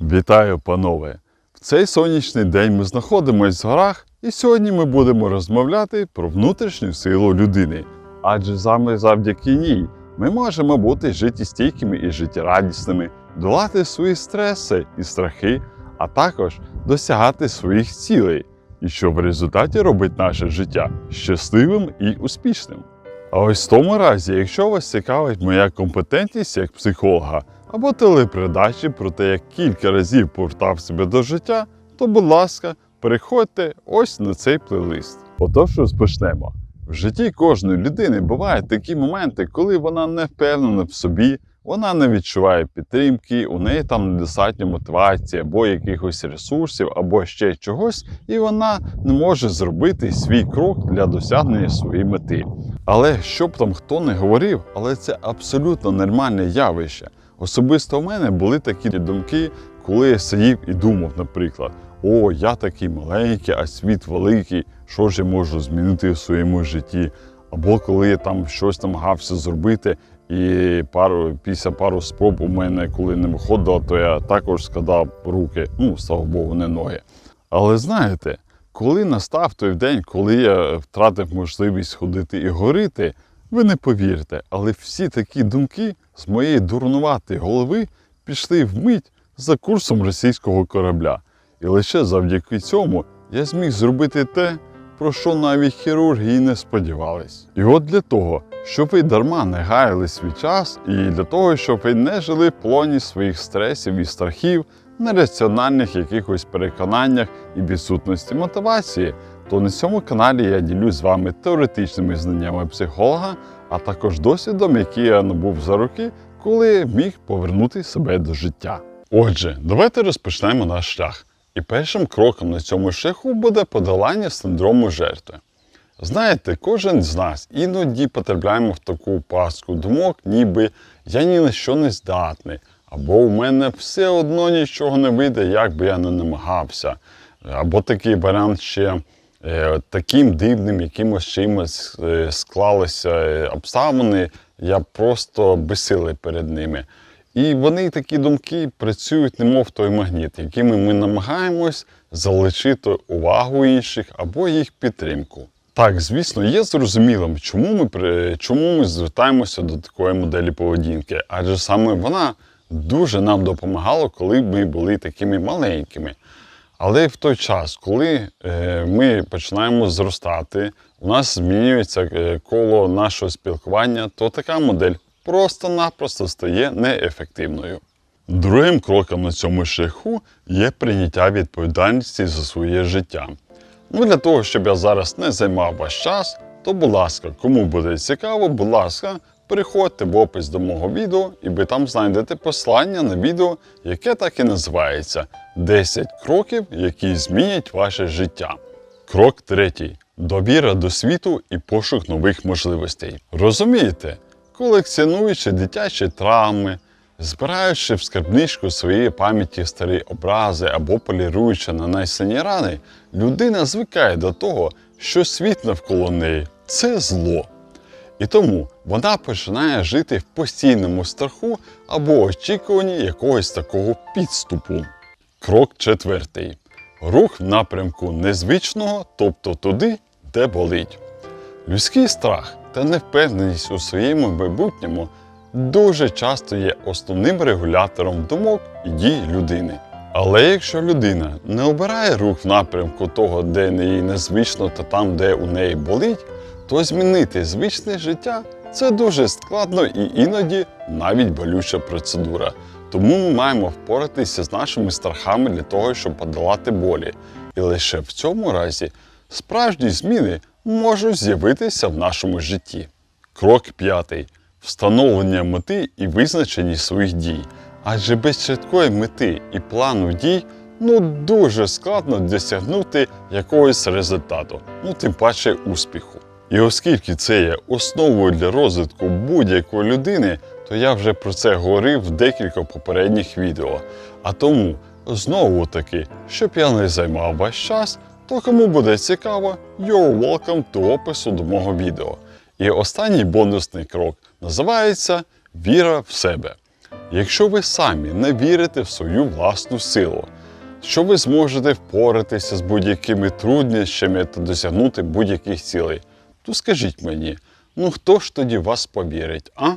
Вітаю, панове! В цей сонячний день ми знаходимося в горах, і сьогодні ми будемо розмовляти про внутрішню силу людини. Адже саме завдяки ній ми можемо бути життєстійкими і життєрадісними, долати свої стреси і страхи, а також досягати своїх цілей, і що в результаті робить наше життя щасливим і успішним. А ось в тому разі, якщо вас цікавить моя компетентність як психолога або телепередачі про те, як кілька разів повертав себе до життя, то, будь ласка, переходьте ось на цей плейлист. Отож, розпочнемо. В житті кожної людини бувають такі моменти, коли вона не впевнена в собі, вона не відчуває підтримки, у неї там недостатньо мотивації або якихось ресурсів, або ще чогось, і вона не може зробити свій крок для досягнення своєї мети. Але що б там хто не говорив, але це абсолютно нормальне явище. Особисто в мене були такі думки, коли я сидів і думав, наприклад, о, я такий маленький, а світ великий, що ж я можу змінити в своєму житті? Або коли я там щось намагався зробити, і пару, після пару спроб у мене, коли не виходило, то я також складав руки, ну, слава Богу, не ноги. Але знаєте, коли настав той день, коли я втратив можливість ходити і горити, ви не повірите, але всі такі думки з моєї дурнуватої голови пішли вмить за курсом російського корабля. І лише завдяки цьому я зміг зробити те, про що навіть хірурги й не сподівались. І от для того, щоб ви дарма не гаяли свій час, і для того, щоб ви не жили в полоні своїх стресів і страхів, нераціональних якихось переконаннях і відсутності мотивації, то на цьому каналі я ділюсь з вами теоретичними знаннями психолога, а також досвідом, який я набув за роки, коли міг повернути себе до життя. Отже, давайте розпочнемо наш шлях. І першим кроком на цьому шляху буде подолання синдрому жертви. Знаєте, кожен з нас іноді потрапляємо в таку пастку думок, ніби я ні на що не здатний, або у мене все одно нічого не вийде, як би я не намагався. Або такий варіант ще е, таким дивним якимось чимось е, склалися е, обставини, я просто безсилий перед ними. І вони такі думки працюють, немов той магніт, якими ми намагаємось залишити увагу інших або їх підтримку. Так, звісно, є зрозумілим, чому ми, чому ми звертаємося до такої моделі поведінки, адже саме вона дуже нам допомагала, коли ми були такими маленькими. Але в той час, коли е, ми починаємо зростати, у нас змінюється е, коло нашого спілкування, то така модель просто-напросто стає неефективною. Другим кроком на цьому шляху є прийняття відповідальності за своє життя. Ну, для того, щоб я зараз не займав ваш час, то, будь ласка, кому буде цікаво, будь ласка, переходьте в опис до мого відео, і ви там знайдете посилання на відео, яке так і називається 10 кроків, які змінять ваше життя. Крок третій. Довіра до світу і пошук нових можливостей. Розумієте, колекціонуючи дитячі травми, збираючи в скарбничку своєї пам'яті старі образи або поліруючи нанесені рани, людина звикає до того, що світ навколо неї це зло. І тому вона починає жити в постійному страху або очікуванні якогось такого підступу. Крок четвертий. Рух в напрямку незвичного, тобто туди, де болить. Людський страх та невпевненість у своєму майбутньому дуже часто є основним регулятором думок і дій людини. Але якщо людина не обирає рух в напрямку того, де їй незвично, та там, де у неї болить, то змінити звичне життя це дуже складно і іноді навіть болюча процедура. Тому ми маємо впоратися з нашими страхами для того, щоб подолати болі. І лише в цьому разі справжні зміни можуть з'явитися в нашому житті. Крок п'ятий встановлення мети і визначення своїх дій. Адже без чіткої мети і плану дій ну дуже складно досягнути якогось результату, ну тим паче успіху. І оскільки це є основою для розвитку будь-якої людини, то я вже про це говорив в декілька попередніх відео. А тому, знову таки, щоб я не займав ваш час, то кому буде цікаво, you're welcome to опису до мого відео. І останній бонусний крок називається Віра в себе. Якщо ви самі не вірите в свою власну силу, що ви зможете впоратися з будь-якими труднощами та досягнути будь-яких цілей. То скажіть мені, ну хто ж тоді вас повірить, а?